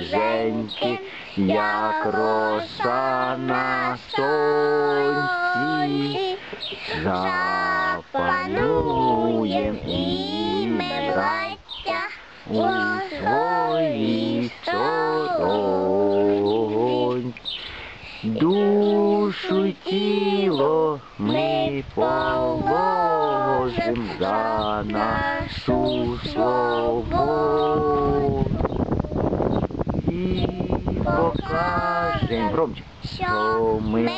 воріженьки, як роса на сонці. Запануєм і ми, браття, у своїй сторонь. Душу й тіло ми положим за нашу свободу. покажем, покажем, що ми.